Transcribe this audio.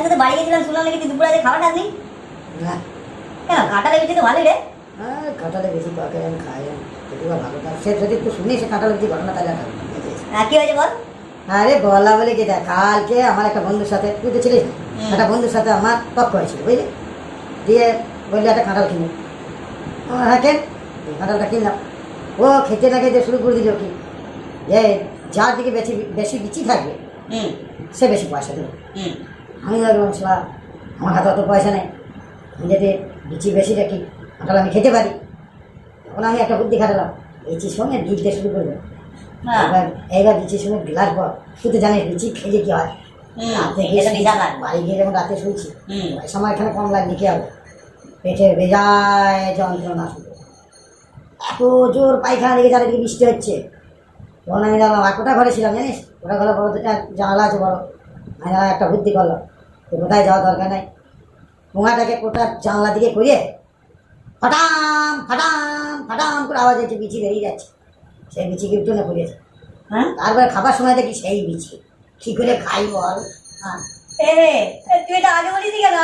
আচ্ছা তো বাড়ি গেছিলাম শুনলাম নাকি দুপুরে আজকে খাবার খাসনি? না। কেন কাঁটা লেগেছে তো ভালোই রে। আর কাঁঠালে বেশি পাকে আমি খাই বা ভালো সে যদি একটু শুনি সে কাঁঠালে বেশি ঘটনা তাহলে খাব। হ্যাঁ, কি হয়েছে বল? আরে বলা বলে কি দেখ কালকে আমার একটা বন্ধুর সাথে তুই তো ছিলিস একটা বন্ধুর সাথে আমার তক্ক হয়েছিল বুঝলি? দিয়ে বললি একটা কাঁঠাল কিনে। হ্যাঁ কেন? এই কাঁঠালটা কিনলাম। ও খেতে না খেতে শুরু করে দিল কি? যে যার দিকে বেশি বেশি বিচি থাকবে সে বেশি পয়সা দেবে। আমি লাগলাম সালা আমার হাতে অত পয়সা নেই। আমি যদি বিচি বেশি রাখি কাঁঠাল আমি খেতে পারি। তখন আমি একটা বুদ্ধি খাটালাম বিচির সঙ্গে দিতে শুরু করব। হ্যাঁ। এবার এইবার বিচির সঙ্গে গেলার পর তুই তো জানিস বিচি খেলে কি হয়। রাতে গিয়ে। বাড়ি গিয়ে যখন রাতে হুম। সময় এখানে কম লাগবে কি হবে? পেটে বেজায় যন্ত্রণা শুরু। এত জোর পায়খানা লেগে চারিদিকে বৃষ্টি হচ্ছে? তখন আমি দেখলাম আর কোটা ঘরে ছিলাম জানিস? ওটা ঘরে বড় জানালা আছে বড়। দেখলাম একটা বুদ্ধি করল তো কোথায় যাওয়া দরকার নাই। পোঙাটাকে কোটার জানলা দিকে করিয়ে ফটাম ফটাম ফটাম করে আওয়াজ হচ্ছে বিচি বেরিয়ে যাচ্ছে। সেই বিচি উঠোনে পড়েছে হ্যাঁ? তারপরে খাবার সময় দেখি সেই বিচি। কী করে খাই বল হ্যাঁ। তুই এটা আগে বলিস কেন?